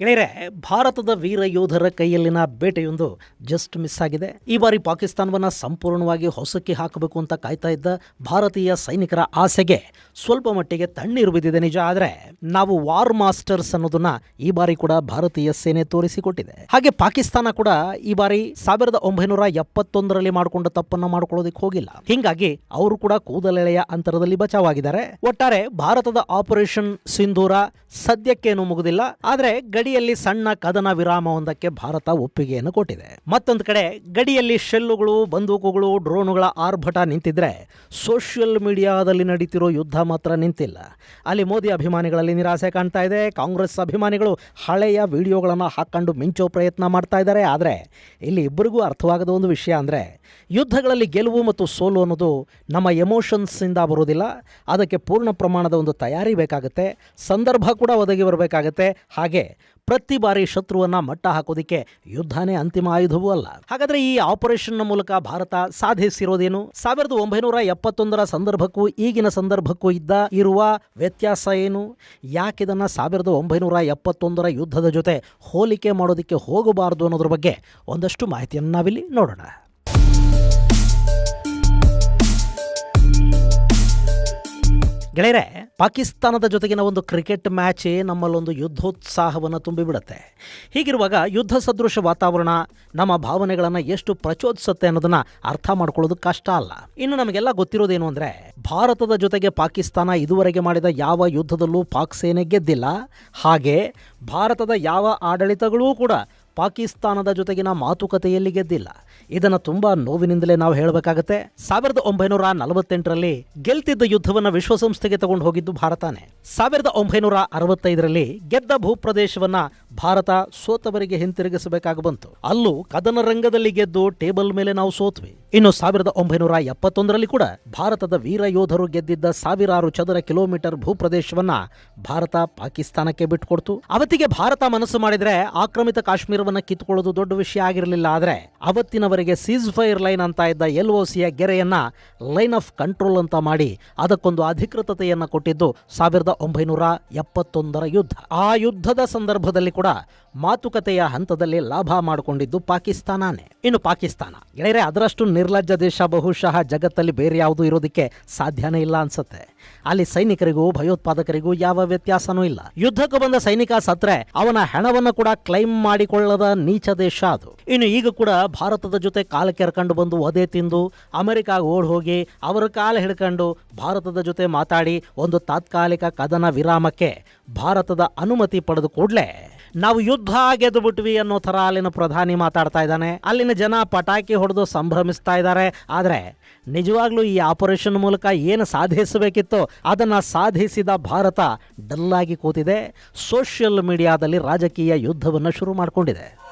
ಗೆಳೆಯರೆ, ಭಾರತದ ವೀರ ಯೋಧರ ಕೈಯಲ್ಲಿನ ಬೇಟೆಯೊಂದು ಜಸ್ಟ್ ಮಿಸ್ ಆಗಿದೆ. ಈ ಬಾರಿ ಪಾಕಿಸ್ತಾನವನ್ನು ಸಂಪೂರ್ಣವಾಗಿ ಹೊಸಕ್ಕೆ ಹಾಕಬೇಕು ಅಂತ ಕಾಯ್ತಾ ಇದ್ದ ಭಾರತೀಯ ಸೈನಿಕರ ಆಸೆಗೆ ಸ್ವಲ್ಪ ಮಟ್ಟಿಗೆ ತಣ್ಣೀರು ಬಿದ್ದಿದೆ ನಿಜ. ಆದರೆ ನಾವು ವಾರ್ ಮಾಸ್ಟರ್ಸ್ ಅನ್ನೋದನ್ನ ಈ ಬಾರಿ ಕೂಡ ಭಾರತೀಯ ಸೇನೆ ತೋರಿಸಿಕೊಟ್ಟಿದೆ. ಹಾಗೆ ಪಾಕಿಸ್ತಾನ ಕೂಡ ಈ ಬಾರಿ ಸಾವಿರದ ಒಂಬೈನೂರ ಎಪ್ಪತ್ತೊಂದರಲ್ಲಿ ಮಾಡಿಕೊಂಡ ತಪ್ಪನ್ನ ಮಾಡಿಕೊಳ್ಳೋದಕ್ಕೆ ಹೋಗಿಲ್ಲ. ಹಿಂಗಾಗಿ ಅವರು ಕೂಡ ಕೂದಲೆಳೆಯ ಅಂತರದಲ್ಲಿ ಬಚಾವಾಗಿದ್ದಾರೆ. ಒಟ್ಟಾರೆ ಭಾರತದ ಆಪರೇಷನ್ ಸಿಂಧೂರ ಸದ್ಯಕ್ಕೇನು ಮುಗುದಿಲ್ಲ. ಆದರೆ ಗಡಿಯಲ್ಲಿ ಸಣ್ಣ ಕದನ ವಿರಾಮವೊಂದಕ್ಕೆ ಭಾರತ ಒಪ್ಪಿಗೆಯನ್ನು ಕೊಟ್ಟಿದೆ. ಮತ್ತೊಂದು ಕಡೆ, ಗಡಿಯಲ್ಲಿ ಶೆಲ್ಲುಗಳು, ಬಂದೂಕುಗಳು, ಡ್ರೋನುಗಳ ಆರ್ಭಟ ನಿಂತಿದ್ರೆ ಸೋಷಿಯಲ್ ಮೀಡಿಯಾದಲ್ಲಿ ನಡೀತಿರೋ ಯುದ್ಧ ಮಾತ್ರ ನಿಂತಿಲ್ಲ. ಅಲ್ಲಿ ಮೋದಿ ಅಭಿಮಾನಿಗಳಲ್ಲಿ ನಿರಾಸೆ ಕಾಣ್ತಾ ಇದೆ. ಕಾಂಗ್ರೆಸ್ ಅಭಿಮಾನಿಗಳು ಹಳೆಯ ವಿಡಿಯೋಗಳನ್ನು ಹಾಕೊಂಡು ಮಿಂಚೋ ಪ್ರಯತ್ನ ಮಾಡ್ತಾ ಇದ್ದಾರೆ. ಆದರೆ ಇಲ್ಲಿ ಇಬ್ಬರಿಗೂ ಅರ್ಥವಾಗದ ಒಂದು ವಿಷಯ ಅಂದರೆ, ಯುದ್ಧಗಳಲ್ಲಿ ಗೆಲುವು ಮತ್ತು ಸೋಲು ಅನ್ನೋದು ನಮ್ಮ ಎಮೋಷನ್ಸಿಂದ ಬರೋದಿಲ್ಲ. ಅದಕ್ಕೆ ಪೂರ್ಣ ಪ್ರಮಾಣದ ಒಂದು ತಯಾರಿ ಬೇಕಾಗುತ್ತೆ. ಸಂದರ್ಭ ಕೂಡ ಒದಗಿ ಬರಬೇಕಾಗತ್ತೆ. ಹಾಗೆ ಪ್ರತಿ ಬಾರಿ ಶತ್ರುವನ್ನ ಮಟ್ಟ ಹಾಕೋದಿಕ್ಕೆ ಯುದ್ಧನೇ ಅಂತಿಮ ಆಯುಧವೂ ಅಲ್ಲ. ಹಾಗಾದ್ರೆ ಈ ಆಪರೇಷನ್ನ ಮೂಲಕ ಭಾರತ ಸಾಧಿಸಿರೋದೇನು? ಸಾವಿರದ ಒಂಬೈನೂರ ಎಪ್ಪತ್ತೊಂದರ ಸಂದರ್ಭಕ್ಕೂ ಈಗಿನ ಸಂದರ್ಭಕ್ಕೂ ಇದ್ದ, ಇರುವ ವ್ಯತ್ಯಾಸ ಏನು? ಯಾಕಿದನ್ನ ಸಾವಿರದ ಒಂಬೈನೂರ ಎಪ್ಪತ್ತೊಂದರ ಯುದ್ಧದ ಜೊತೆ ಹೋಲಿಕೆ ಮಾಡೋದಕ್ಕೆ ಹೋಗಬಾರದು ಅನ್ನೋದ್ರ ಬಗ್ಗೆ ಒಂದಷ್ಟು ಮಾಹಿತಿಯನ್ನು ನಾವಿಲ್ಲಿ ನೋಡೋಣ. ಗೆಳೆಯರೆ, ಪಾಕಿಸ್ತಾನದ ಜೊತೆಗಿನ ಒಂದು ಕ್ರಿಕೆಟ್ ಮ್ಯಾಚೇ ನಮ್ಮಲ್ಲೊಂದು ಯುದ್ಧೋತ್ಸಾಹವನ್ನು ತುಂಬಿಬಿಡುತ್ತೆ. ಹೀಗಿರುವಾಗ ಯುದ್ಧ ಸದೃಶ ವಾತಾವರಣ ನಮ್ಮ ಭಾವನೆಗಳನ್ನು ಎಷ್ಟು ಪ್ರಚೋದಿಸುತ್ತೆ ಅನ್ನೋದನ್ನ ಅರ್ಥ ಮಾಡ್ಕೊಳ್ಳೋದು ಕಷ್ಟ ಅಲ್ಲ. ಇನ್ನು ನಮಗೆಲ್ಲ ಗೊತ್ತಿರೋದೇನು ಅಂದರೆ, ಭಾರತದ ಜೊತೆಗೆ ಪಾಕಿಸ್ತಾನ ಇದುವರೆಗೆ ಮಾಡಿದ ಯಾವ ಯುದ್ಧದಲ್ಲೂ ಪಾಕ್ ಸೇನೆ ಗೆದ್ದಿಲ್ಲ. ಹಾಗೆ ಭಾರತದ ಯಾವ ಆಡಳಿತಗಳೂ ಕೂಡ ಪಾಕಿಸ್ತಾನದ ಜೊತೆಗಿನ ಮಾತುಕತೆಯಲ್ಲಿ ಗೆದ್ದಿಲ್ಲ. ಇದನ್ನು ತುಂಬಾ ನೋವಿನಿಂದಲೇ ನಾವು ಹೇಳಬೇಕಾಗತ್ತೆ. ಸಾವಿರದ ಒಂಬೈನೂರ ನಲವತ್ತೆಂಟರಲ್ಲಿ ಗೆಲ್ತಿದ್ದ ಯುದ್ಧವನ್ನು ವಿಶ್ವಸಂಸ್ಥೆಗೆ ತಗೊಂಡು ಹೋಗಿದ್ದು ಭಾರತನೇ ಸಾವಿರದ ಒಂಬೈನೂರ ಅರವತ್ತೈದರಲ್ಲಿ ಗೆದ್ದ ಭೂಪ್ರದೇಶವನ್ನ ಭಾರತ ಸೋತವರಿಗೆ ಹಿಂತಿರುಗಿಸಬೇಕಾಗಿ ಬಂತು. ಅಲ್ಲೂ ಕದನ ರಂಗದಲ್ಲಿ ಗೆದ್ದು ಟೇಬಲ್ ಮೇಲೆ ನಾವು ಸೋತ್ವಿ. ಇನ್ನು ಸಾವಿರದ ಒಂಬೈನೂರ ಎಪ್ಪತ್ತೊಂದರಲ್ಲಿ ಕೂಡ ಭಾರತದ ವೀರ ಯೋಧರು ಗೆದ್ದಿದ್ದ ಸಾವಿರಾರು ಚದರ ಕಿಲೋಮೀಟರ್ ಭೂಪ್ರದೇಶವನ್ನ ಭಾರತ ಪಾಕಿಸ್ತಾನಕ್ಕೆ ಬಿಟ್ಟುಕೊಡ್ತು. ಅವತ್ತಿಗೆ ಭಾರತ ಮನಸ್ಸು ಮಾಡಿದ್ರೆ ಆಕ್ರಮಿತ ಕಾಶ್ಮೀರವನ್ನ ಕಿತ್ತುಕೊಳ್ಳೋದು ದೊಡ್ಡ ವಿಷಯ ಆಗಿರಲಿಲ್ಲ. ಆದರೆ ಅವತ್ತಿನವರೆಗೆ ಸೀಸ್ ಫೈರ್ ಲೈನ್ ಅಂತ ಇದ್ದ ಎಲ್ ಒ ಸಿಯ ಗೆರೆಯನ್ನ ಲೈನ್ ಆಫ್ ಕಂಟ್ರೋಲ್ ಅಂತ ಮಾಡಿ ಅದಕ್ಕೊಂದು ಅಧಿಕೃತತೆಯನ್ನ ಕೊಟ್ಟಿದ್ದು ಸಾವಿರದ ಒಂಬೈನೂರ ಎಪ್ಪತ್ತೊಂದರ ಯುದ್ಧ. ಆ ಯುದ್ಧದ ಸಂದರ್ಭದಲ್ಲಿ ಕೂಡ ಮಾತುಕತೆಯ ಹಂತದಲ್ಲಿ ಲಾಭ ಮಾಡಿಕೊಂಡಿದ್ದು ಪಾಕಿಸ್ತಾನನೇ. ಇನ್ನು ಪಾಕಿಸ್ತಾನ. ಗೆಳೆಯರೆ, ಅದರಷ್ಟು ನಿರ್ಲಜ್ಜ ದೇಶ ಬಹುಶಃ ಜಗತ್ತಲ್ಲಿ ಬೇರೆ ಯಾವುದೂ ಇರೋದಕ್ಕೆ ಸಾಧ್ಯನೇ ಇಲ್ಲ ಅನ್ಸುತ್ತೆ. ಅಲ್ಲಿ ಸೈನಿಕರಿಗೂ, ಭಯೋತ್ಪಾದಕರಿಗೂ ಯಾವ ವ್ಯತ್ಯಾಸನೂ ಇಲ್ಲ. ಯುದ್ಧಕ್ಕೆ ಬಂದ ಸೈನಿಕ ಸತ್ರೆ, ಅವನ ಹೆಣವನ್ನು ಕೂಡ ಕ್ಲೈಮ್ ಮಾಡಿಕೊಳ್ಳದ ನೀಚ ದೇಶ ಅದು. ಇನ್ನು ಈಗ ಕೂಡ ಭಾರತದ ಜೊತೆ ಕಾಲ ಕೆರ್ಕೊಂಡು ಬಂದು ಒದೆ ತಿಂದು, ಅಮೆರಿಕಾಗ ಓಡ್ ಹೋಗಿ ಅವರ ಕಾಲ ಹಿಡ್ಕೊಂಡು ಭಾರತದ ಜೊತೆ ಮಾತಾಡಿ ಒಂದು ತಾತ್ಕಾಲಿಕ ಕದನ ವಿರಾಮಕ್ಕೆ ಭಾರತದ ಅನುಮತಿ ಪಡೆದು ಕೂಡಲೇ ನಾವು ಯುದ್ಧ ಗೆದ್ದು ಬಿಟ್ವಿ ಅನ್ನೋ ಥರ ಅಲ್ಲಿನ ಪ್ರಧಾನಿ ಮಾತಾಡ್ತಾ ಇದ್ದಾನೆ. ಅಲ್ಲಿನ ಜನ ಪಟಾಕಿ ಹೊಡೆದು ಸಂಭ್ರಮಿಸ್ತಾ ಇದ್ದಾರೆ. ಆದರೆ ನಿಜವಾಗ್ಲೂ ಈ ಆಪರೇಷನ್ ಮೂಲಕ ಏನು ಸಾಧಿಸಬೇಕಿತ್ತು? ಅದನ್ನು ಸಾಧಿಸಿದ ಭಾರತ ಡಲ್ಲಾಗಿ ಕೂತಿದೆ. ಸೋಷಿಯಲ್ ಮೀಡಿಯಾದಲ್ಲಿ ರಾಜಕೀಯ ಯುದ್ಧವನ್ನು ಶುರು ಮಾಡಿಕೊಂಡಿದೆ.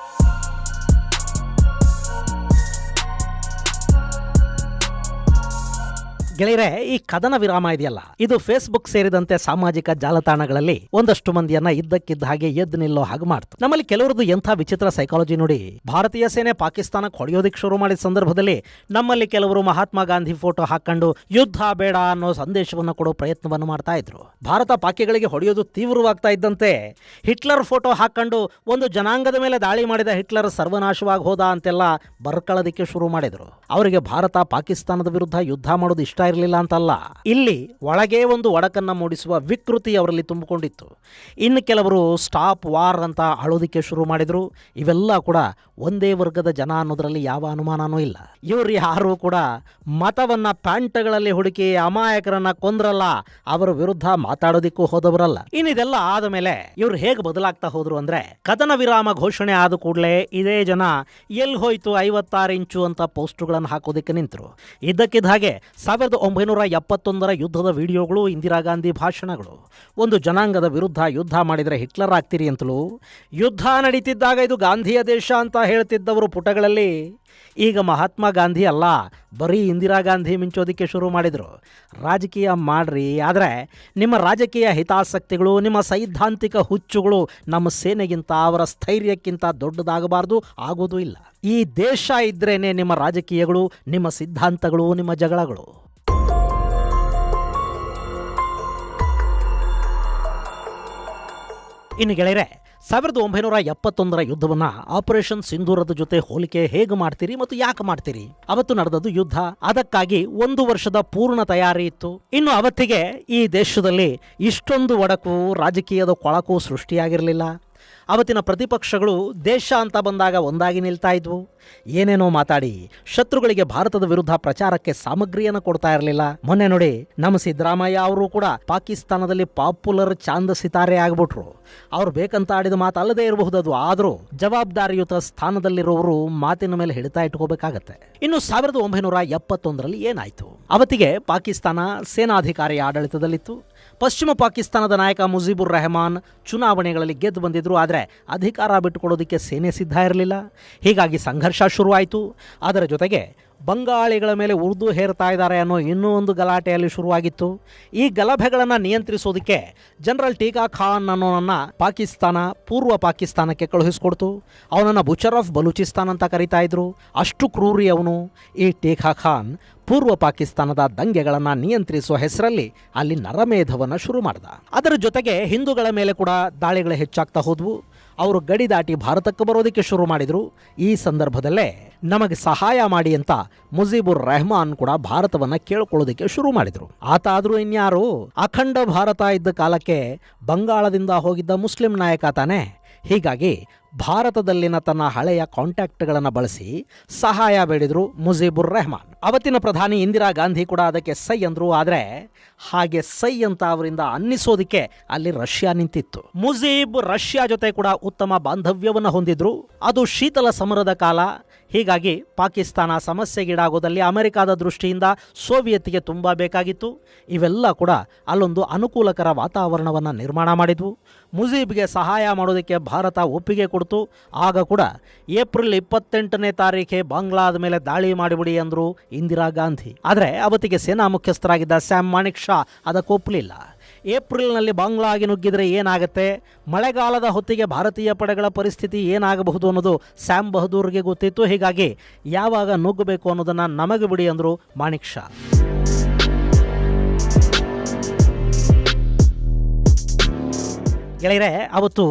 ಗೆಳೆಯರೆ, ಈ ಕದನ ವಿರಾಮ ಇದೆಯಲ್ಲ? ಇದು ಫೇಸ್ಬುಕ್ ಸೇರಿದಂತೆ ಸಾಮಾಜಿಕ ಜಾಲತಾಣಗಳಲ್ಲಿ ಒಂದಷ್ಟು ಮಂದಿಯನ್ನ ಇದ್ದಕ್ಕಿದ್ದ ಹಾಗೆ ಎದ್ದು ನಿಲ್ಲೋ ಹಾಗೆ ಮಾಡ್ತು. ನಮ್ಮಲ್ಲಿ ಕೆಲವರದ್ದು ಎಂಥ ವಿಚಿತ್ರ ಸೈಕಾಲಜಿ ನೋಡಿ. ಭಾರತೀಯ ಸೇನೆ ಪಾಕಿಸ್ತಾನಕ್ಕೆ ಹೊಡೆಯೋದಿಕ್ ಶುರು ಮಾಡಿದ ಸಂದರ್ಭದಲ್ಲಿ ನಮ್ಮಲ್ಲಿ ಕೆಲವರು ಮಹಾತ್ಮ ಗಾಂಧಿ ಫೋಟೋ ಹಾಕೊಂಡು ಯುದ್ಧ ಬೇಡ ಅನ್ನೋ ಸಂದೇಶವನ್ನು ಕೊಡೋ ಪ್ರಯತ್ನವನ್ನು ಮಾಡ್ತಾ ಇದ್ರು. ಭಾರತ ಪಾಕಿಗಳಿಗೆ ಹೊಡೆಯೋದು ತೀವ್ರವಾಗ್ತಾ ಇದ್ದಂತೆ ಹಿಟ್ಲರ್ ಫೋಟೋ ಹಾಕೊಂಡು ಒಂದು ಜನಾಂಗದ ಮೇಲೆ ದಾಳಿ ಮಾಡಿದ ಹಿಟ್ಲರ್ ಸರ್ವನಾಶವಾಗಿ ಹೋದ ಅಂತೆಲ್ಲ ಬರ್ಕಳದಿಕ್ಕೆ ಶುರು ಮಾಡಿದ್ರು. ಅವರಿಗೆ ಭಾರತ ಪಾಕಿಸ್ತಾನದ ವಿರುದ್ಧ ಯುದ್ಧ ಮಾಡೋದು ಇಷ್ಟ ಇರಲಿಲ್ಲ ಅಂತಲ್ಲ. ಇಲ್ಲಿ ಒಳಗೆ ಒಂದು ಒಡಕನ್ನು ಮೂಡಿಸುವ ವಿಕೃತಿ ಅವರಲ್ಲಿ ತುಂಬಿಕೊಂಡಿತ್ತು. ಇನ್ನು ಕೆಲವರು ಸ್ಟಾಪ್ ವಾರ್ ಅಂತ ಅಳೋದಕ್ಕೆ ಶುರು ಮಾಡಿದ್ರು. ಇವೆಲ್ಲ ಕೂಡ ಒಂದೇ ವರ್ಗದ ಜನ ಅನ್ನೋದರಲ್ಲಿ ಯಾವ ಅನುಮಾನನೂ ಇಲ್ಲ. ಇವರು ಯಾರು ಕೂಡ ಮತವನ್ನ ಪ್ಯಾಂಟ್ಗಳಲ್ಲಿ ಹುಡುಕಿ ಅಮಾಯಕರನ್ನ ಕೊಂದ್ರಲ್ಲ, ಅವರ ವಿರುದ್ಧ ಮಾತಾಡೋದಿಕ್ಕೂ ಹೋದವರಲ್ಲ. ಇನ್ನಿದೆಲ್ಲ ಆದ ಮೇಲೆ ಇವರು ಹೇಗೆ ಬದಲಾಗ್ತಾ ಹೋದ್ರು ಅಂದ್ರೆ, ಕದನ ವಿರಾಮ ಘೋಷಣೆ ಆದ ಕೂಡಲೇ ಇದೇ ಜನ ಎಲ್ಲಿ ಹೋಯ್ತು ಐವತ್ತಾರು ಇಂಚು ಅಂತ ಪೋಸ್ಟ್ಗಳನ್ನು ಹಾಕೋದಕ್ಕೆ ನಿಂತರು. ಇದ್ದಕ್ಕಿದ್ದ ಹಾಗೆ ಸಾವಿರದ ಒಂಬೈನೂರ ಎಪ್ಪತ್ತೊಂದರ ಯುದ್ಧದ ವಿಡಿಯೋಗಳು, ಇಂದಿರಾ ಗಾಂಧಿ ಭಾಷಣಗಳು. ಒಂದು ಜನಾಂಗದ ವಿರುದ್ಧ ಯುದ್ಧ ಮಾಡಿದರೆ ಹಿಟ್ಲರ್ ಆಗ್ತೀರಿ ಅಂತಲೂ. ಯುದ್ಧ ನಡೀತಿದ್ದಾಗ ಇದು ಗಾಂಧಿಯ ದೇಶ ಅಂತ ಹೇಳ್ತಿದ್ದವರು ಪುಟಗಳಲ್ಲಿ. ಈಗ ಮಹಾತ್ಮ ಗಾಂಧಿ ಅಲ್ಲ, ಬರೀ ಇಂದಿರಾ ಗಾಂಧಿ ಮಿಂಚೋದಕ್ಕೆ ಶುರು ಮಾಡಿದರು. ರಾಜಕೀಯ ಮಾಡ್ರಿ, ಆದರೆ ನಿಮ್ಮ ರಾಜಕೀಯ ಹಿತಾಸಕ್ತಿಗಳು, ನಿಮ್ಮ ಸೈದ್ಧಾಂತಿಕ ಹುಚ್ಚುಗಳು ನಮ್ಮ ಸೇನೆಗಿಂತ, ಅವರ ಸ್ಥೈರ್ಯಕ್ಕಿಂತ ದೊಡ್ಡದಾಗಬಾರ್ದು, ಆಗೋದೂ ಇಲ್ಲ. ಈ ದೇಶ ಇದ್ರೇನೆ ನಿಮ್ಮ ರಾಜಕೀಯಗಳು, ನಿಮ್ಮ ಸಿದ್ಧಾಂತಗಳು, ನಿಮ್ಮ ಜಗಳಗಳು. ಇನ್ನು ಗೆಳೆಯರೆ, ಸಾವಿರದ ಒಂಬೈನೂರ ಎಪ್ಪತ್ತೊಂದರ ಯುದ್ಧವನ್ನ ಆಪರೇಷನ್ ಸಿಂಧೂರದ ಜೊತೆ ಹೋಲಿಕೆ ಹೇಗೆ ಮಾಡ್ತೀರಿ ಮತ್ತು ಯಾಕೆ ಮಾಡ್ತೀರಿ? ಅವತ್ತು ನಡೆದದ್ದು ಯುದ್ಧ. ಅದಕ್ಕಾಗಿ ಒಂದು ವರ್ಷದ ಪೂರ್ಣ ತಯಾರಿ ಇತ್ತು. ಇನ್ನು ಅವತ್ತಿಗೆ ಈ ದೇಶದಲ್ಲಿ ಇಷ್ಟೊಂದು ಒಡಕು, ರಾಜಕೀಯದ ಕೊಳಕು ಸೃಷ್ಟಿಯಾಗಿರಲಿಲ್ಲ. ಅವತ್ತಿನ ಪ್ರತಿಪಕ್ಷಗಳು ದೇಶ ಅಂತ ಬಂದಾಗ ಒಂದಾಗಿ ನಿಲ್ತಾ ಇದ್ವು. ಏನೇನೋ ಮಾತಾಡಿ, ಶತ್ರುಗಳಿಗೆ ಭಾರತದ ವಿರುದ್ಧ ಪ್ರಚಾರಕ್ಕೆ ಸಾಮಗ್ರಿಯನ್ನು ಕೊಡ್ತಾ ಇರಲಿಲ್ಲ. ಮೊನ್ನೆ ನೋಡಿ, ನಮ್ಮ ಸಿದ್ದರಾಮಯ್ಯ ಅವರು ಕೂಡ ಪಾಕಿಸ್ತಾನದಲ್ಲಿ ಪಾಪ್ಯುಲರ್ ಚಾಂದ ಸಿತಾರೆ ಆಗ್ಬಿಟ್ರು. ಅವ್ರು ಬೇಕಂತ ಆಡಿದ ಮಾತು ಅಲ್ಲದೆ ಇರಬಹುದು ಆದರೂ ಜವಾಬ್ದಾರಿಯುತ ಸ್ಥಾನದಲ್ಲಿರುವವರು ಮಾತಿನ ಮೇಲೆ ಹಿಡಿತಾ ಇಟ್ಕೋಬೇಕಾಗತ್ತೆ. ಇನ್ನು ಸಾವಿರದ ಒಂಬೈನೂರ ಎಪ್ಪತ್ತೊಂದರಲ್ಲಿ ಏನಾಯ್ತು? ಅವತ್ತಿಗೆ ಪಾಕಿಸ್ತಾನ ಸೇನಾಧಿಕಾರಿ ಆಡಳಿತದಲ್ಲಿತ್ತು. ಪಶ್ಚಿಮ ಪಾಕಿಸ್ತಾನದ ನಾಯಕ ಮುಜೀಬುರ್ ರೆಹಮಾನ್ ಚುನಾವಣೆಗಳಲ್ಲಿ ಗೆದ್ದು ಬಂದಿದ್ದರು ಆದರೆ ಅಧಿಕಾರ ಬಿಟ್ಟುಕೊಡೋದಕ್ಕೆ ಸೇನೆ ಸಿದ್ಧ ಇರಲಿಲ್ಲ. ಹೀಗಾಗಿ ಸಂಘರ್ಷ ಶುರುವಾಯಿತು. ಅದರ ಜೊತೆಗೆ ಬಂಗಾಳಿಗಳ ಮೇಲೆ ಉರ್ದು ಹೇರ್ತಾ ಇದ್ದಾರೆ ಅನ್ನೋ ಇನ್ನೂ ಒಂದು ಗಲಾಟೆಯಲ್ಲಿ ಶುರುವಾಗಿತ್ತು. ಈ ಗಲಭೆಗಳನ್ನು ನಿಯಂತ್ರಿಸೋದಕ್ಕೆ ಜನರಲ್ ಟೀಕಾ ಖಾನ್ ಅನ್ನೋನನ್ನು ಪಾಕಿಸ್ತಾನ, ಪೂರ್ವ ಪಾಕಿಸ್ತಾನಕ್ಕೆ ಕಳುಹಿಸ್ಕೊಡ್ತು. ಅವನನ್ನು ಬುಚರ್ ಆಫ್ ಬಲೂಚಿಸ್ತಾನ್ ಅಂತ ಕರಿತಾ ಇದ್ರು. ಅಷ್ಟು ಕ್ರೂರಿ ಅವನು. ಈ ಟೀಕಾ ಖಾನ್ ಪೂರ್ವ ಪಾಕಿಸ್ತಾನದ ದಂಗೆಗಳನ್ನು ನಿಯಂತ್ರಿಸುವ ಹೆಸರಲ್ಲಿ ಅಲ್ಲಿ ನರಮೇಧವನ್ನು ಶುರು ಮಾಡ್ದ. ಅದರ ಜೊತೆಗೆ ಹಿಂದೂಗಳ ಮೇಲೆ ಕೂಡ ದಾಳಿಗಳು ಹೆಚ್ಚಾಗ್ತಾ ಹೋದ್ವು. ಅವರು ಗಡಿ ದಾಟಿ ಭಾರತಕ್ಕೆ ಬರೋದಕ್ಕೆ ಶುರು ಮಾಡಿದರು. ಈ ಸಂದರ್ಭದಲ್ಲೇ ನಮಗೆ ಸಹಾಯ ಮಾಡಿ ಅಂತ ಮುಜೀಬುರ್ ರೆಹಮಾನ್ ಕೂಡ ಭಾರತವನ್ನ ಕೇಳ್ಕೊಳ್ಳೋದಕ್ಕೆ ಶುರು ಮಾಡಿದರು. ಆತ ಆದ್ರೂ ಇನ್ಯಾರು? ಅಖಂಡ ಭಾರತ ಇದ್ದ ಕಾಲಕ್ಕೆ ಬಂಗಾಳದಿಂದ ಹೋಗಿದ್ದ ಮುಸ್ಲಿಂ ನಾಯಕ ತಾನೇ. ಹೀಗಾಗಿ ಭಾರತದಲ್ಲಿನ ತನ್ನ ಹಳೆಯ ಕಾಂಟ್ಯಾಕ್ಟ್ಗಳನ್ನು ಬಳಸಿ ಸಹಾಯ ಬೇಡಿದ್ರು ಮುಜೀಬುರ್ ರೆಹಮಾನ್. ಅವತ್ತಿನ ಪ್ರಧಾನಿ ಇಂದಿರಾ ಗಾಂಧಿ ಕೂಡ ಅದಕ್ಕೆ ಸೈ ಅಂದರು. ಆದರೆ ಹಾಗೆ ಸೈ ಅಂತ ಅವರಿಂದ ಅನ್ನಿಸೋದಕ್ಕೆ ಅಲ್ಲಿ ರಷ್ಯಾ ನಿಂತಿತ್ತು. ಮುಜೀಬ್ ರಷ್ಯಾ ಜೊತೆ ಕೂಡ ಉತ್ತಮ ಬಾಂಧವ್ಯವನ್ನು ಹೊಂದಿದ್ರು. ಅದು ಶೀತಲ ಸಮರದ ಕಾಲ. ಹೀಗಾಗಿ ಪಾಕಿಸ್ತಾನ ಸಮಸ್ಯೆಗೀಡಾಗೋದಲ್ಲಿ ಅಮೆರಿಕಾದ ದೃಷ್ಟಿಯಿಂದ ಸೋವಿಯತ್ಗೆ ತುಂಬ ಬೇಕಾಗಿತ್ತು. ಇವೆಲ್ಲ ಕೂಡ ಅಲ್ಲೊಂದು ಅನುಕೂಲಕರ ವಾತಾವರಣವನ್ನು ನಿರ್ಮಾಣ ಮಾಡಿದ್ವು. ಮುಜೀಬ್ಗೆ ಸಹಾಯ ಮಾಡೋದಕ್ಕೆ ಭಾರತ ಒಪ್ಪಿಗೆ ಕೊಡ್ತು. ಆಗ ಕೂಡ ಏಪ್ರಿಲ್ ಇಪ್ಪತ್ತೆಂಟನೇ ತಾರೀಖೆ ಬಾಂಗ್ಲಾದ ಮೇಲೆ ದಾಳಿ ಮಾಡಿಬಿಡಿ ಅಂದರು ಇಂದಿರಾ ಗಾಂಧಿ. ಆದರೆ ಅವತ್ತಿಗೆ ಸೇನಾ ಮುಖ್ಯಸ್ಥರಾಗಿದ್ದ ಸ್ಯಾಮ್ ಮಾಣಿಕ್ ಶಾ ಅದಕ್ಕೊಪ್ಪಲಿಲ್ಲ ಏಪ್ರಿಲ್ನಲ್ಲಿ ಬಾಂಗ್ಲಾಗಿ ನುಗ್ಗಿದರೆ ಏನಾಗುತ್ತೆ? ಮಳೆಗಾಲದ ಹೊತ್ತಿಗೆ ಭಾರತೀಯ ಪಡೆಗಳ ಪರಿಸ್ಥಿತಿ ಏನಾಗಬಹುದು ಅನ್ನೋದು ಸ್ಯಾಮ್ ಬಹದ್ದೂರ್ಗೆ ಗೊತ್ತಿತ್ತು. ಹೀಗಾಗಿ ಯಾವಾಗ ನುಗ್ಗಬೇಕು ಅನ್ನೋದನ್ನು ನಮಗೆ ಬಿಡಿ ಅಂದರು ಮಾಣಿಕ್ ಶಾ. ಗೆಳೆಯರೆ, ಅವತ್ತು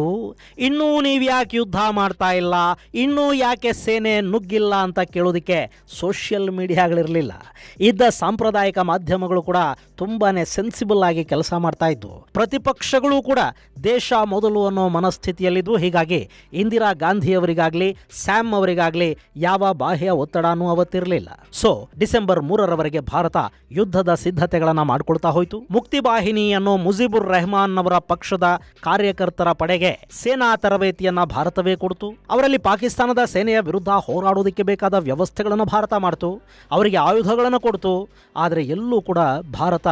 ಇನ್ನೂ ನೀವು ಯಾಕೆ ಯುದ್ಧ ಮಾಡ್ತಾ ಇಲ್ಲ? ಇನ್ನೂ ಯಾಕೆ ಸೇನೆ ನುಗ್ಗಿಲ್ಲ ಅಂತ ಕೇಳೋದಕ್ಕೆ ಸೋಷಿಯಲ್ ಮೀಡಿಯಾಗಳಿರಲಿಲ್ಲ. ಇದ್ದ ಸಾಂಪ್ರದಾಯಿಕ ಮಾಧ್ಯಮಗಳು ಕೂಡ ತುಂಬಾ ಸೆನ್ಸಿಬಲ್ ಆಗಿ ಕೆಲಸ ಮಾಡ್ತಾ ಇದ್ವು. ಪ್ರತಿಪಕ್ಷಗಳು ಕೂಡ ದೇಶ ಮೊದಲು ಅನ್ನೋ ಮನಸ್ಥಿತಿಯಲ್ಲಿದ್ವು. ಹೀಗಾಗಿ ಇಂದಿರಾ ಗಾಂಧಿಯವರಿಗಾಗಲಿ, ಸ್ಯಾಮ್ ಅವರಿಗಾಗಲಿ ಯಾವ ಬಾಹ್ಯ ಒತ್ತಡನೂ ಅವತ್ತಿರಲಿಲ್ಲ. ಸೊ ಡಿಸೆಂಬರ್ ಮೂರರವರೆಗೆ ಭಾರತ ಯುದ್ಧದ ಸಿದ್ಧತೆಗಳನ್ನು ಮಾಡಿಕೊಳ್ತಾ ಹೋಯಿತು. ಮುಕ್ತಿವಾಹಿನಿ ಅನ್ನೋ ಮುಜೀಬುರ್ ರೆಹಮಾನ್ ಅವರ ಪಕ್ಷದ ಕಾರ್ಯಕರ್ತರ ಪಡೆಗೆ ಸೇನಾ ತರಬೇತಿಯನ್ನ ಭಾರತವೇ ಕೊಡ್ತು. ಅವರಲ್ಲಿ ಪಾಕಿಸ್ತಾನದ ಸೇನೆಯ ವಿರುದ್ಧ ಹೋರಾಡೋದಕ್ಕೆ ಬೇಕಾದ ವ್ಯವಸ್ಥೆಗಳನ್ನು ಭಾರತ ಮಾಡ್ತು. ಅವರಿಗೆ ಆಯುಧಗಳನ್ನು ಕೊಡ್ತು. ಆದರೆ ಎಲ್ಲೂ ಕೂಡ ಭಾರತ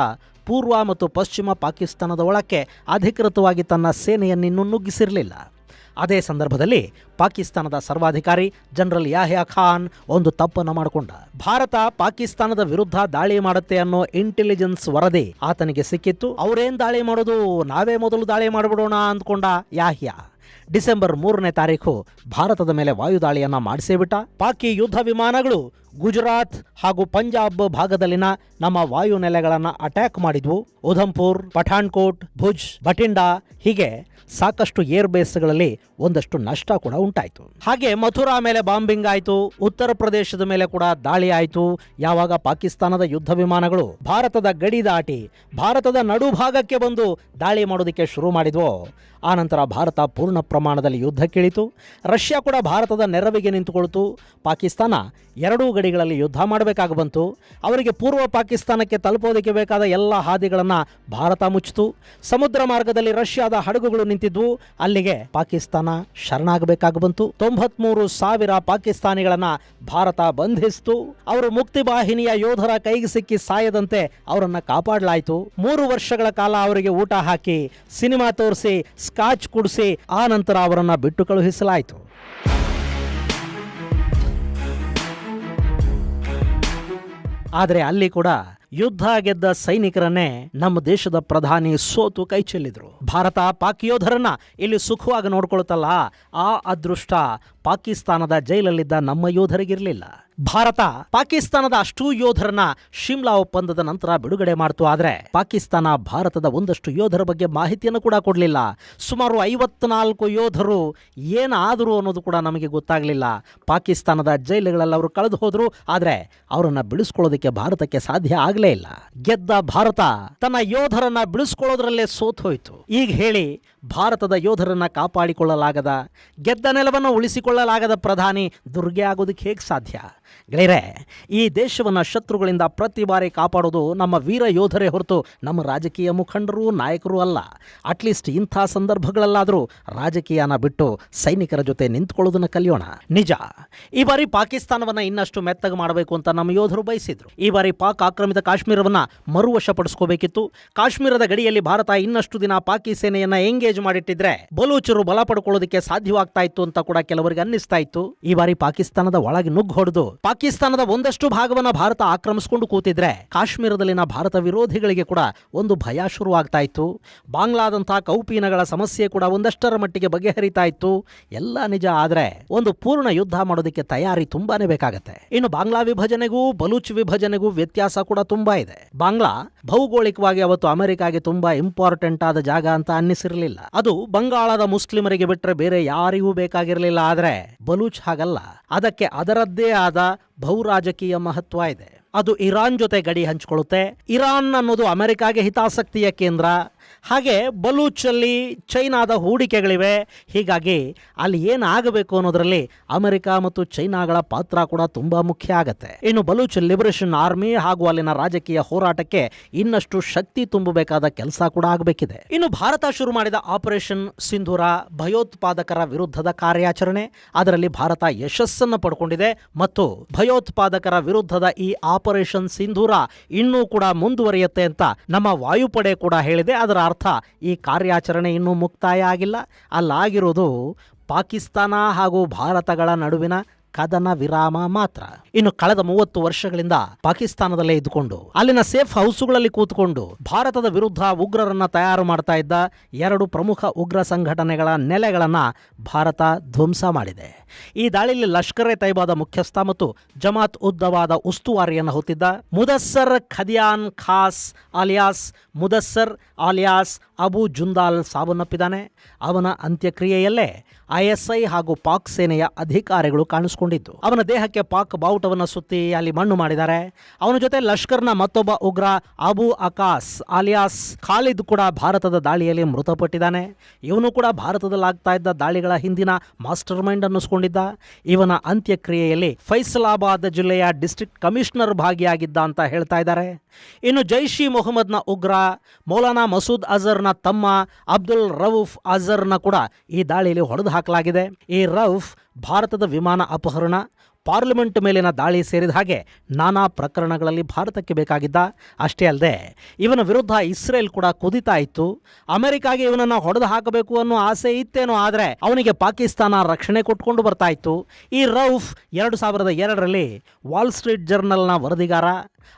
ಪೂರ್ವ ಮತ್ತು ಪಶ್ಚಿಮ ಪಾಕಿಸ್ತಾನದ ಒಳಕ್ಕೆ ಅಧಿಕೃತವಾಗಿ ತನ್ನ ಸೇನೆಯನ್ನಿನ್ನೂ ನುಗ್ಗಿಸಿರಲಿಲ್ಲ. ಅದೇ ಸಂದರ್ಭದಲ್ಲಿ ಪಾಕಿಸ್ತಾನದ ಸರ್ವಾಧಿಕಾರಿ ಜನರಲ್ ಯಾಹ್ಯಾ ಖಾನ್ ಒಂದು ತಪ್ಪನ್ನು ಮಾಡಿಕೊಂಡ. ಭಾರತ ಪಾಕಿಸ್ತಾನದ ವಿರುದ್ಧ ದಾಳಿ ಮಾಡುತ್ತೆ ಅನ್ನೋ ಇಂಟೆಲಿಜೆನ್ಸ್ ವರದಿ ಆತನಿಗೆ ಸಿಕ್ಕಿತ್ತು. ಅವರೇನ್ ದಾಳಿ ಮಾಡೋದು? ನಾವೇ ಮೊದಲು ದಾಳಿ ಮಾಡಿಬಿಡೋಣ ಅಂದ್ಕೊಂಡ ಯಾಹ್ಯಾ. ಡಿಸೆಂಬರ್ ಮೂರನೇ ತಾರೀಕು ಭಾರತದ ಮೇಲೆ ವಾಯುದಾಳಿಯನ್ನು ಮಾಡಿಸೇ ಬಿಟ್ಟ. ಪಾಕಿ ಯುದ್ಧ ವಿಮಾನಗಳು ಗುಜರಾತ್ ಹಾಗೂ ಪಂಜಾಬ್ ಭಾಗದಲ್ಲಿನ ನಮ್ಮ ವಾಯು ನೆಲೆಗಳನ್ನು ಅಟ್ಯಾಕ್ ಮಾಡಿದ್ವು. ಉಧಂಪುರ್, ಪಠಾಣ್ಕೋಟ್, ಭುಜ್ ಬಟಿಂಡಾ ಹೀಗೆ ಸಾಕಷ್ಟು ಏರ್ ಬೇಸ್ಗಳಲ್ಲಿ ಒಂದಷ್ಟು ನಷ್ಟ ಕೂಡ ಉಂಟಾಯಿತು. ಹಾಗೆ ಮಥುರಾ ಮೇಲೆ ಬಾಂಬಿಂಗ್ ಆಯಿತು, ಉತ್ತರ ಪ್ರದೇಶದ ಮೇಲೆ ಕೂಡ ದಾಳಿ ಆಯಿತು. ಯಾವಾಗ ಪಾಕಿಸ್ತಾನದ ಯುದ್ಧ ವಿಮಾನಗಳು ಭಾರತದ ಗಡಿ ದಾಟಿ ಭಾರತದ ನಡುಭಾಗಕ್ಕೆ ಬಂದು ದಾಳಿ ಮಾಡೋದಕ್ಕೆ ಶುರು ಮಾಡಿದ್ವೋ ಆನಂತರ ಭಾರತ ಪೂರ್ಣ ಪ್ರಮಾಣದಲ್ಲಿ ಯುದ್ಧಕ್ಕಿಳಿತು. ರಷ್ಯಾ ಕೂಡ ಭಾರತದ ನೆರವಿಗೆ ನಿಂತುಕೊಳ್ತು. ಪಾಕಿಸ್ತಾನ ಎರಡೂ ಗಡಿಗಳಲ್ಲಿ ಯುದ್ಧ ಮಾಡಬೇಕಾಗಿ ಬಂತು. ಅವರಿಗೆ ಪೂರ್ವ ಪಾಕಿಸ್ತಾನಕ್ಕೆ ತಲುಪೋದಕ್ಕೆ ಬೇಕಾದ ಎಲ್ಲ ಹಾದಿಗಳನ್ನು ಭಾರತ ಮುಚ್ಚಿತು. ಸಮುದ್ರ ಮಾರ್ಗದಲ್ಲಿ ರಷ್ಯಾದ ಹಡಗುಗಳು ನಿಂತಿದ್ವು ಅಲ್ಲಿಗೆ ಪಾಕಿಸ್ತಾನ ಶರಣಾಗಬೇಕಾಗಿ ಬಂತು. ತೊಂಬತ್ಮೂರು ಸಾವಿರ ಪಾಕಿಸ್ತಾನಿಗಳನ್ನ ಭಾರತ ಬಂಧಿಸಿತು. ಅವರು ಮುಕ್ತಿ ವಾಹಿನಿಯ ಯೋಧರ ಕೈಗೆ ಸಿಕ್ಕಿ ಸಾಯದಂತೆ ಅವರನ್ನ ಕಾಪಾಡಲಾಯಿತು. ಮೂರು ವರ್ಷಗಳ ಕಾಲ ಅವರಿಗೆ ಊಟ ಹಾಕಿ, ಸಿನಿಮಾ ತೋರಿಸಿ, ಸ್ಕಾಚ್ ಕುಡಿಸಿ, ಆ ನಂತರ ಅವರನ್ನ ಬಿಟ್ಟು ಕಳುಹಿಸಲಾಯಿತು. ಆದರೆ ಅಲ್ಲಿ ಕೂಡ ಯುದ್ಧ ಗೆದ್ದ ಸೈನಿಕರನ್ನೇ ನಮ್ಮ ದೇಶದ ಪ್ರಧಾನಿ ಸೋತು ಕೈ ಚೆಲ್ಲಿದ್ರು ಭಾರತ ಪಾಕ್ ಯೋಧರನ್ನ ಇಲ್ಲಿ ಸುಖವಾಗಿ ನೋಡ್ಕೊಳ್ತಲ್ಲ? ಆ ಅದೃಷ್ಟ ಪಾಕಿಸ್ತಾನದ ಜೈಲಲ್ಲಿದ್ದ ನಮ್ಮ ಯೋಧರಿಗಿರಲಿಲ್ಲ. ಭಾರತ ಪಾಕಿಸ್ತಾನದ ಅಷ್ಟೂ ಯೋಧರನ್ನ ಶಿಮ್ಲಾ ಒಪ್ಪಂದದ ನಂತರ ಬಿಡುಗಡೆ ಮಾಡ್ತು. ಆದ್ರೆ ಪಾಕಿಸ್ತಾನ ಭಾರತದ ಒಂದಷ್ಟು ಯೋಧರ ಬಗ್ಗೆ ಮಾಹಿತಿಯನ್ನು ಕೂಡ ಕೊಡಲಿಲ್ಲ. ಸುಮಾರು ಐವತ್ನಾಲ್ಕು ಯೋಧರು ಏನಾದರೂ ಅನ್ನೋದು ಕೂಡ ನಮಗೆ ಗೊತ್ತಾಗಲಿಲ್ಲ. ಪಾಕಿಸ್ತಾನದ ಜೈಲುಗಳಲ್ಲಿ ಅವರು ಕಳೆದು ಹೋದ್ರು. ಆದ್ರೆ ಅವರನ್ನ ಬಿಡಿಸ್ಕೊಳ್ಳೋದಕ್ಕೆ ಭಾರತಕ್ಕೆ ಸಾಧ್ಯ ಆಗಲೇ ಇಲ್ಲ. ಗೆದ್ದ ಭಾರತ ತನ್ನ ಯೋಧರನ್ನ ಬಿಡಿಸ್ಕೊಳ್ಳೋದ್ರಲ್ಲೇ ಸೋತ್ ಹೋಯ್ತು. ಈಗ ಹೇಳಿ, ಭಾರತದ ಯೋಧರನ್ನ ಕಾಪಾಡಿಕೊಳ್ಳಲಾಗದ ಗೆದ್ದ ನೆಲವನ್ನು ಉಳಿಸಿಕೊಳ್ಳಲಾಗದ ಪ್ರಧಾನಿ ದುರ್ಗೆ ಆಗೋದಕ್ಕೆ ಹೇಗೆ ಸಾಧ್ಯ? ಗೆಳೆಯರೆ, ಈ ದೇಶವನ್ನು ಶತ್ರುಗಳಿಂದ ಪ್ರತಿ ಬಾರಿ ಕಾಪಾಡೋದು ನಮ್ಮ ವೀರ ಯೋಧರೇ ಹೊರತು ನಮ್ಮ ರಾಜಕೀಯ ಮುಖಂಡರು ನಾಯಕರು ಅಲ್ಲ. ಅಟ್ಲೀಸ್ಟ್ ಇಂಥ ಸಂದರ್ಭಗಳಲ್ಲಾದರೂ ರಾಜಕೀಯನ ಬಿಟ್ಟು ಸೈನಿಕರ ಜೊತೆ ನಿಂತ್ಕೊಳ್ಳೋದನ್ನ ಕಲಿಯೋಣ. ನಿಜ, ಈ ಬಾರಿ ಪಾಕಿಸ್ತಾನವನ್ನ ಇನ್ನಷ್ಟು ಮೆತ್ತಗೆ ಮಾಡಬೇಕು ಅಂತ ನಮ್ಮ ಯೋಧರು ಬಯಸಿದ್ರು. ಈ ಬಾರಿ ಪಾಕ್ ಆಕ್ರಮಿತ ಕಾಶ್ಮೀರವನ್ನ ಮರುವಶಪಡಿಸ್ಕೋಬೇಕಿತ್ತು. ಕಾಶ್ಮೀರದ ಗಡಿಯಲ್ಲಿ ಭಾರತ ಇನ್ನಷ್ಟು ದಿನ ಪಾಕಿ ಸೇನೆಯನ್ನ ಎಂಗೇಜ್ ಮಾಡಿಟ್ಟಿದ್ರೆ ಬಲೂಚರು ಬಲ ಪಡ್ಕೊಳ್ಳೋದಕ್ಕೆ ಸಾಧ್ಯವಾಗ್ತಾ ಇತ್ತು ಅಂತ ಕೂಡ ಕೆಲವರಿಗೆ ಅನ್ನಿಸ್ತಾ ಇತ್ತು. ಈ ಬಾರಿ ಪಾಕಿಸ್ತಾನದ ಒಳಗೆ ನುಗ್ಗು ಹೊಡೆದು ಪಾಕಿಸ್ತಾನದ ಒಂದಷ್ಟು ಭಾಗವನ್ನ ಭಾರತ ಆಕ್ರಮಿಸಿಕೊಂಡು ಕೂತಿದ್ರೆ ಕಾಶ್ಮೀರದಲ್ಲಿನ ಭಾರತ ವಿರೋಧಿಗಳಿಗೆ ಕೂಡ ಒಂದು ಭಯ ಶುರುವಾಗ್ತಾ ಇತ್ತು. ಬಾಂಗ್ಲಾದಂತಹ ಕೌಪೀನಗಳ ಸಮಸ್ಯೆ ಕೂಡ ಒಂದಷ್ಟರ ಮಟ್ಟಿಗೆ ಬಗೆಹರಿತಾ ಇತ್ತು. ಎಲ್ಲ ನಿಜ ಆದ್ರೆ ಒಂದು ಪೂರ್ಣ ಯುದ್ಧ ಮಾಡೋದಕ್ಕೆ ತಯಾರಿ ತುಂಬಾನೇ ಬೇಕಾಗತ್ತೆ. ಇನ್ನು ಬಾಂಗ್ಲಾ ವಿಭಜನೆಗೂ, ಬಲೂಚ್ ವಿಭಜನೆಗೂ ವ್ಯತ್ಯಾಸ ಕೂಡ ತುಂಬಾ ಇದೆ. ಬಾಂಗ್ಲಾ ಭೌಗೋಳಿಕವಾಗಿ ಅವತ್ತು ಅಮೆರಿಕಾಗೆ ತುಂಬಾ ಇಂಪಾರ್ಟೆಂಟ್ ಆದ ಜಾಗ ಅಂತ ಅನ್ನಿಸಿರಲಿಲ್ಲ. ಅದು ಬಂಗಾಳದ ಮುಸ್ಲಿಮರಿಗೆ ಬಿಟ್ಟರೆ ಬೇರೆ ಯಾರಿಗೂ ಬೇಕಾಗಿರಲಿಲ್ಲ. ಆದ್ರೆ ಬಲೂಚ್ ಹಾಗಲ್ಲ. ಅದಕ್ಕೆ ಅದರದ್ದೇ ಆದ ಬಹುರಾಜಕೀಯ ಮಹತ್ವ ಇದೆ. ಅದು ಇರಾನ್ ಜೊತೆ ಗಡಿ ಹಂಚಿಕೊಳ್ಳುತ್ತೆ. ಇರಾನ್ ಅನ್ನೋದು ಅಮೆರಿಕಾಗೆ ಹಿತಾಸಕ್ತಿಯ ಕೇಂದ್ರ. ಹಾಗೆ ಬಲೂಚಲ್ಲಿ ಚೈನಾದ ಹೂಡಿಕೆಗಳಿವೆ. ಹೀಗಾಗಿ ಅಲ್ಲಿ ಏನಾಗಬೇಕು ಅನ್ನೋದರಲ್ಲಿ ಅಮೆರಿಕ ಮತ್ತು ಚೈನಾಗಳ ಪಾತ್ರ ಕೂಡ ತುಂಬ ಮುಖ್ಯ ಆಗುತ್ತೆ. ಇನ್ನು ಬಲೂಚ್ ಲಿಬರೇಷನ್ ಆರ್ಮಿ ಹಾಗೂ ಅಲ್ಲಿನ ರಾಜಕೀಯ ಹೋರಾಟಕ್ಕೆ ಇನ್ನಷ್ಟು ಶಕ್ತಿ ತುಂಬಬೇಕಾದ ಕೆಲಸ ಕೂಡ ಆಗಬೇಕಿದೆ. ಇನ್ನು ಭಾರತ ಶುರು ಮಾಡಿದ ಆಪರೇಷನ್ ಸಿಂಧೂರ ಭಯೋತ್ಪಾದಕರ ವಿರುದ್ಧದ ಕಾರ್ಯಾಚರಣೆ. ಅದರಲ್ಲಿ ಭಾರತ ಯಶಸ್ಸನ್ನು ಪಡ್ಕೊಂಡಿದೆ ಮತ್ತು ಭಯೋತ್ಪಾದಕರ ವಿರುದ್ಧದ ಈ ಆಪರೇಷನ್ ಸಿಂಧೂರ ಇನ್ನೂ ಕೂಡ ಮುಂದುವರಿಯುತ್ತೆ ಅಂತ ನಮ್ಮ ವಾಯುಪಡೆ ಕೂಡ ಹೇಳಿದೆ. ಅದರ ಅರ್ಥ. ಈ ಕಾರ್ಯಾಚರಣೆ ಇನ್ನೂ ಮುಕ್ತಾಯ ಆಗಿಲ್ಲ. ಅಲ್ಲಾಗಿರೋದು ಪಾಕಿಸ್ತಾನ ಹಾಗೂ ಭಾರತಗಳ ನಡುವಿನ ಕದನ ವಿರಾಮ ಮಾತ್ರ. ಇನ್ನು ಕಳೆದ ಮೂವತ್ತು ವರ್ಷಗಳಿಂದ ಪಾಕಿಸ್ತಾನದಲ್ಲೇ ಇದ್ದುಕೊಂಡು, ಅಲ್ಲಿನ ಸೇಫ್ ಹೌಸುಗಳಲ್ಲಿ ಕೂತ್ಕೊಂಡು ಭಾರತದ ವಿರುದ್ಧ ಉಗ್ರರನ್ನ ತಯಾರು ಮಾಡ್ತಾ ಇದ್ದ ಎರಡು ಪ್ರಮುಖ ಉಗ್ರ ಸಂಘಟನೆಗಳ ನೆಲೆಗಳನ್ನ ಭಾರತ ಧ್ವಂಸ ಮಾಡಿದೆ. ಈ ದಾಳಿಯಲ್ಲಿ ಲಷ್ಕರ್ ಎ ತೈಬಾದ ಮುಖ್ಯಸ್ಥ ಮತ್ತು ಜಮಾತ್ ಉದ್ದವಾದ ಉಸ್ತುವಾರಿಯನ್ನು ಹೊತ್ತಿದ್ದ ಮುದಸ್ಸರ್ ಖದಿಯಾನ್ ಖಾಸ್ ಅಲಿಯಾಸ್, ಮುದಸ್ಸರ್ ಅಲಿಯಾಸ್ ಅಬು ಜುಂದಾಲ್ ಸಾವನ್ನಪ್ಪಿದ್ದಾನೆ. ಅವನ ಅಂತ್ಯಕ್ರಿಯೆಯಲ್ಲೇ ಐಎಸ್ಐ ಹಾಗೂ ಪಾಕ್ ಸೇನೆಯ ಅಧಿಕಾರಿಗಳು ಕಾಣಿಸಿಕೊಂಡಿದ್ದು. ಅವನ ದೇಹಕ್ಕೆ ಪಾಕ್ ಬಾವುಟವನ್ನು ಸುತ್ತಿ ಅಲ್ಲಿ ಮಣ್ಣು ಮಾಡಿದ್ದಾರೆ. ಅವನ ಜೊತೆ ಲಷ್ಕರ್ನ ಮತ್ತೊಬ್ಬ ಉಗ್ರ ಅಬು ಅಕಾಸ್ ಅಲಿಯಾಸ್ ಖಾಲಿದ್ ಕೂಡ ಭಾರತದ ದಾಳಿಯಲ್ಲಿ ಮೃತಪಟ್ಟಿದ್ದಾನೆ. ಇವನು ಕೂಡ ಭಾರತದಲ್ಲಿ ಆಗ್ತಾ ಇದ್ದ ದಾಳಿಗಳ ಹಿಂದಿನ ಮಾಸ್ಟರ್ ಮೈಂಡ್ ಅನ್ನಿಸ್ಕೊಂಡಿದ್ದ ಇವನ ಅಂತ್ಯಕ್ರಿಯೆಯಲ್ಲಿ ಫೈಸಲಾಬಾದ್ ಜಿಲ್ಲೆಯ ಡಿಸ್ಟ್ರಿಕ್ಟ್ ಕಮಿಷನರ್ ಭಾಗಿಯಾಗಿದ್ದ ಅಂತ ಹೇಳ್ತಾ ಇದ್ದಾರೆ. ಇನ್ನು ಜೈಷ್ ಇ ಮೊಹಮ್ಮದ್ನ ಉಗ್ರ, ಮೌಲಾನಾ ಮಸೂದ್ ಅಜರ್ನ ತಮ್ಮ, ಅಬ್ದುಲ್ ರೌಫ್ ಅಜರ್ನ ಕೂಡ ಈ ದಾಳಿಯಲ್ಲಿ ಹೊಡೆದು ಹಾಕಲಾಗಿದೆ ಈ ರೌಫ್ ಭಾರತದ ವಿಮಾನ ಅಪಹರಣ ಪಾರ್ಲಿಮೆಂಟ್ ಮೇಲಿನ ದಾಳಿ ಸೇರಿದ ಹಾಗೆ ನಾನಾ ಪ್ರಕರಣಗಳಲ್ಲಿ ಭಾರತಕ್ಕೆ ಬೇಕಾಗಿದ್ದ ಅಷ್ಟೇ ಅಲ್ಲದೆ ಇವನ ವಿರುದ್ಧ ಇಸ್ರೇಲ್ ಕೂಡ ಕುದಿತಾ ಇತ್ತು. ಅಮೆರಿಕಾಗೆ ಇವನನ್ನು ಹೊಡೆದು ಹಾಕಬೇಕು ಅನ್ನೋ ಆಸೆ ಇತ್ತೇನೋ ಆದರೆ ಅವನಿಗೆ ಪಾಕಿಸ್ತಾನ ರಕ್ಷಣೆ ಕೊಟ್ಕೊಂಡು ಬರ್ತಾ ಇತ್ತು. ಈ ರೌಫ್ ಎರಡು ಸಾವಿರದ ಎರಡರಲ್ಲಿ ವಾಲ್ ಸ್ಟ್ರೀಟ್ ಜರ್ನಲ್ನ ವರದಿಗಾರ.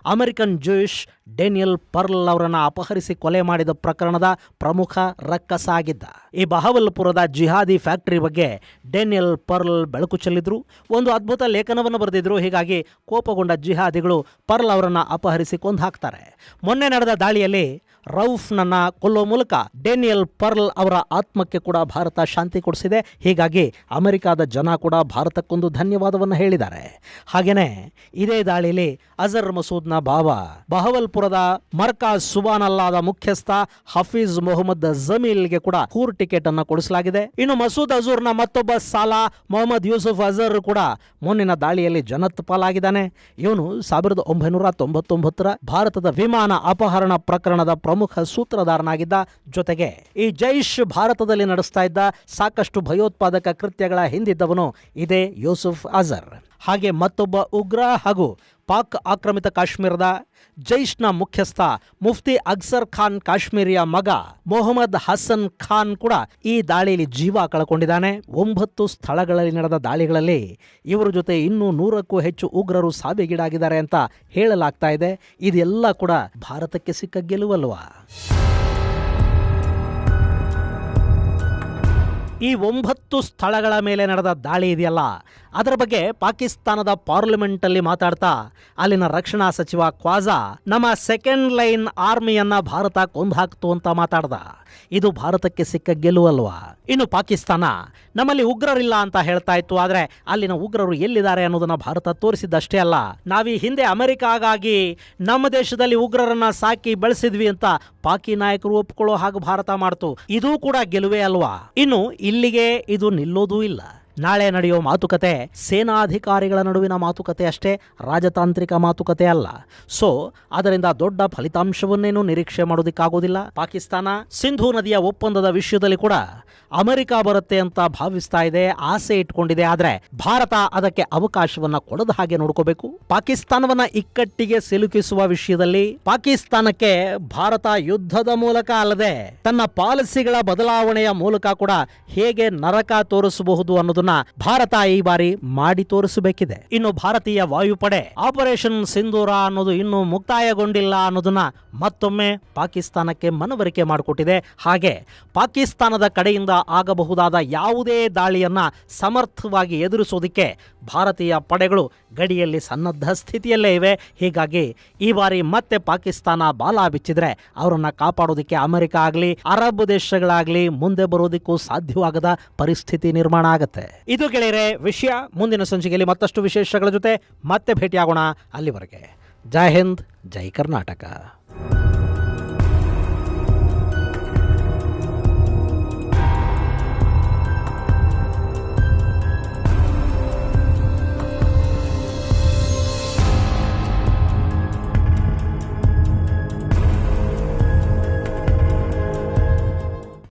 ಅಮೆರಿಕನ್ ಜೂಯಿಷ್ ಡೇನಿಯಲ್ ಪರ್ಲ್ ಅವರನ್ನು ಅಪಹರಿಸಿ ಕೊಲೆ ಮಾಡಿದ ಪ್ರಕರಣದ ಪ್ರಮುಖ ರಕ್ಕಸ ಆಗಿದ್ದ ಈ ಬಹವಲ್ಪುರದ ಜಿಹಾದಿ ಫ್ಯಾಕ್ಟರಿ ಬಗ್ಗೆ ಡೇನಿಯಲ್ ಪರ್ಲ್ ಬೆಳಕು ಚೆಲ್ಲಿದ್ರು, ಒಂದು ಅದ್ಭುತ ಲೇಖನವನ್ನು ಬರೆದಿದ್ರು, ಹೀಗಾಗಿ ಕೋಪಗೊಂಡ ಜಿಹಾದಿಗಳು ಪರ್ಲ್ ಅವರನ್ನು ಅಪಹರಿಸಿ ಕೊಂದು ಹಾಕ್ತಾರೆ. ಮೊನ್ನೆ ನಡೆದ ದಾಳಿಯಲ್ಲಿ ರೌಫ್ನನ್ನ ಕೊಲ್ಲೋ ಮೂಲಕ ಡೇನಿಯಲ್ ಪರ್ಲ್ ಅವರ ಆತ್ಮಕ್ಕೆ ಕೂಡ ಭಾರತ ಶಾಂತಿ ಕೊಡಿಸಿದೆ. ಹೀಗಾಗಿ ಅಮೆರಿಕಾದ ಜನ ಕೂಡ ಭಾರತಕ್ಕೊಂದು ಧನ್ಯವಾದವನ್ನು ಹೇಳಿದ್ದಾರೆ. ಹಾಗೇನೆ ಇದೇ ದಾಳಿಯಲ್ಲಿ ಅಜರ್ ಮಸೂದ್ನ ಭಾವ ಬಹವಲ್ಪುರದ ಮರ್ಕಾಜ್ ಸುಬಾನಲ್ಲಾದ ಮುಖ್ಯಸ್ಥ ಹಫೀಜ್ ಮೊಹಮ್ಮದ್ ಜಮೀಲ್ಗೆ ಕೂಡ ಕೂರ್ ಟಿಕೆಟ್ ಅನ್ನು ಕೊಡಿಸಲಾಗಿದೆ. ಇನ್ನು ಮಸೂದ್ ಅಜೂರ್ನ ಮತ್ತೊಬ್ಬ ಸಾಲಾ ಮೊಹಮ್ಮದ್ ಯೂಸುಫ್ ಅಜರ್ ಕೂಡ ಮೊನ್ನಿನ ದಾಳಿಯಲ್ಲಿ ಜನತ್ ಪಾಲಾಗಿದ್ದಾನೆ ಇವನು ಸಾವಿರದ ಒಂಬೈನೂರ ತೊಂಬತ್ತೊಂಬತ್ತರ ಭಾರತದ ವಿಮಾನ ಅಪಹರಣ ಪ್ರಕರಣದ ಸೂತ್ರಧಾರನಾಗಿದ್ದ ಜೊತೆಗೆ ಈ ಜೈಷ್ ಭಾರತದಲ್ಲಿ ನಡೆಸ್ತಾ ಇದ್ದ ಸಾಕಷ್ಟು ಭಯೋತ್ಪಾದಕ ಕೃತ್ಯಗಳ ಹಿಂದಿದ್ದವನು ಇದೇ ಯೂಸುಫ್ ಅಜರ್. ಹಾಗೆ ಮತ್ತೊಬ್ಬ ಉಗ್ರ ಹಾಗೂ ಪಾಕ್ ಆಕ್ರಮಿತ ಕಾಶ್ಮೀರದ ಜೈಷ್ನ ಮುಖ್ಯಸ್ಥ ಮುಫ್ತಿ ಅಕ್ಸರ್ ಖಾನ್ ಕಾಶ್ಮೀರಿಯ ಮಗ ಮೊಹಮ್ಮದ್ ಹಸನ್ ಖಾನ್ ಕೂಡ ಈ ದಾಳಿಯಲ್ಲಿ ಜೀವ ಕಳ್ಕೊಂಡಿದ್ದಾನೆ. ಒಂಬತ್ತು ಸ್ಥಳಗಳಲ್ಲಿ ನಡೆದ ದಾಳಿಗಳಲ್ಲಿ ಇವರ ಜೊತೆ ಇನ್ನೂ ನೂರಕ್ಕೂ ಹೆಚ್ಚು ಉಗ್ರರು ಸಾವಿಗೀಡಾಗಿದ್ದಾರೆ ಅಂತ ಹೇಳಲಾಗ್ತಾ ಇದೆ. ಇದೆಲ್ಲ ಕೂಡ ಭಾರತಕ್ಕೆ ಸಿಕ್ಕ ಗೆಲುವಲ್ವಾ? ಈ ಒಂಬತ್ತು ಸ್ಥಳಗಳ ಮೇಲೆ ನಡೆದ ದಾಳಿ ಇದೆಯಲ್ಲ? ಅದರ ಬಗ್ಗೆ ಪಾಕಿಸ್ತಾನದ ಪಾರ್ಲಿಮೆಂಟಲ್ಲಿ ಮಾತಾಡ್ತಾ ಅಲ್ಲಿನ ರಕ್ಷಣಾ ಸಚಿವ ಕ್ವಾಜಾ, ನಮ್ಮ ಸೆಕೆಂಡ್ ಲೈನ್ ಆರ್ಮಿಯನ್ನ ಭಾರತ ಕೊಂದಾಕ್ತು ಅಂತ ಮಾತಾಡ್ದ. ಇದು ಭಾರತಕ್ಕೆ ಸಿಕ್ಕ ಗೆಲುವಲ್ವಾ ಇನ್ನು ಪಾಕಿಸ್ತಾನ ನಮ್ಮಲ್ಲಿ ಉಗ್ರರಿಲ್ಲ ಅಂತ ಹೇಳ್ತಾ ಇತ್ತು, ಆದ್ರೆ ಅಲ್ಲಿನ ಉಗ್ರರು ಎಲ್ಲಿದ್ದಾರೆ ಅನ್ನೋದನ್ನ ಭಾರತ ತೋರಿಸಿದ್ದಷ್ಟೇ ಅಲ್ಲ. ನಾವೀ ಹಿಂದೆ ಅಮೆರಿಕಾಗಾಗಿ ನಮ್ಮ ದೇಶದಲ್ಲಿ ಉಗ್ರರನ್ನ ಸಾಕಿ ಬೆಳೆಸಿದ್ವಿ ಅಂತ ಪಾಕಿ ನಾಯಕರು ಒಪ್ಕೊಳ್ಳೋ ಹಾಗೆ ಭಾರತ ಮಾಡ್ತು. ಇದೂ ಕೂಡ ಗೆಲುವೇ ಅಲ್ವಾ? ಇನ್ನು ಇಲ್ಲಿಗೆ ಇದು ನಿಲ್ಲೋದೂ ಇಲ್ಲ. ನಾಳೆ ನಡೆಯುವ ಮಾತುಕತೆ ಸೇನಾಧಿಕಾರಿಗಳ ನಡುವಿನ ಮಾತುಕತೆ ಅಷ್ಟೇ, ರಾಜತಾಂತ್ರಿಕ ಮಾತುಕತೆ ಅಲ್ಲ. ಸೊ ಅದರಿಂದ ದೊಡ್ಡ ಫಲಿತಾಂಶವನ್ನೇನು ನಿರೀಕ್ಷೆ ಮಾಡೋದಕ್ಕಾಗೋದಿಲ್ಲ. ಪಾಕಿಸ್ತಾನ ಸಿಂಧೂ ನದಿಯ ಒಪ್ಪಂದದ ವಿಷಯದಲ್ಲಿ ಕೂಡ ಅಮೆರಿಕ ಬರುತ್ತೆ ಅಂತ ಭಾವಿಸ್ತಾ ಇದೆ, ಆಸೆ ಇಟ್ಕೊಂಡಿದೆ. ಆದ್ರೆ ಭಾರತ ಅದಕ್ಕೆ ಅವಕಾಶವನ್ನ ಕೊಡದ ಹಾಗೆ ನೋಡ್ಕೋಬೇಕು. ಪಾಕಿಸ್ತಾನವನ್ನ ಇಕ್ಕಟ್ಟಿಗೆ ಸಿಲುಕಿಸುವ ವಿಷಯದಲ್ಲಿ ಪಾಕಿಸ್ತಾನಕ್ಕೆ ಭಾರತ ಯುದ್ಧದ ಮೂಲಕ ಅಲ್ಲದೆ ತನ್ನ ಪಾಲಿಸಿಗಳ ಬದಲಾವಣೆಯ ಮೂಲಕ ಕೂಡ ಹೇಗೆ ನರಕ ತೋರಿಸಬಹುದು ಅನ್ನೋದನ್ನ ಭಾರತ ಈ ಬಾರಿ ಮಾಡಿ ತೋರಿಸಬೇಕಿದೆ. ಇನ್ನು ಭಾರತೀಯ ವಾಯುಪಡೆ ಆಪರೇಷನ್ ಸಿಂಧೂರ ಅನ್ನೋದು ಇನ್ನೂ ಮುಕ್ತಾಯಗೊಂಡಿಲ್ಲ ಅನ್ನೋದನ್ನ ಮತ್ತೊಮ್ಮೆ ಪಾಕಿಸ್ತಾನಕ್ಕೆ ಮನವರಿಕೆ ಮಾಡಿಕೊಟ್ಟಿದೆ. ಹಾಗೆ ಪಾಕಿಸ್ತಾನದ ಕಡೆಯಿಂದ ಆಗಬಹುದಾದ ಯಾವುದೇ ದಾಳಿಯನ್ನ ಸಮರ್ಥವಾಗಿ ಎದುರಿಸೋದಕ್ಕೆ ಭಾರತೀಯ ಪಡೆಗಳು ಗಡಿಯಲ್ಲಿ ಸನ್ನದ್ಧ ಸ್ಥಿತಿಯಲ್ಲೇ ಇವೆ. ಹೀಗಾಗಿ ಈ ಬಾರಿ ಮತ್ತೆ ಪಾಕಿಸ್ತಾನ ಬಾಲ ಬಿಚ್ಚಿದ್ರೆ ಅವರನ್ನು ಕಾಪಾಡೋದಕ್ಕೆ ಅಮೆರಿಕ ಆಗಲಿ, ಅರಬ್ ದೇಶಗಳಾಗಲಿ ಮುಂದೆ ಬರೋದಕ್ಕೂ ಸಾಧ್ಯವಾಗದ ಪರಿಸ್ಥಿತಿ ನಿರ್ಮಾಣ ಆಗುತ್ತೆ. ಇದು ಗೆಳೆಯರೆ ವಿಷಯ ಮುಂದಿನ ಸಂಚಿಕೆಯಲ್ಲಿ ಮತ್ತಷ್ಟು ವಿಶೇಷಗಳ ಜೊತೆ ಮತ್ತೆ ಭೇಟಿಯಾಗೋಣ ಅಲ್ಲಿವರೆಗೆ. ಜೈ ಹಿಂದ್, ಜೈ ಕರ್ನಾಟಕ.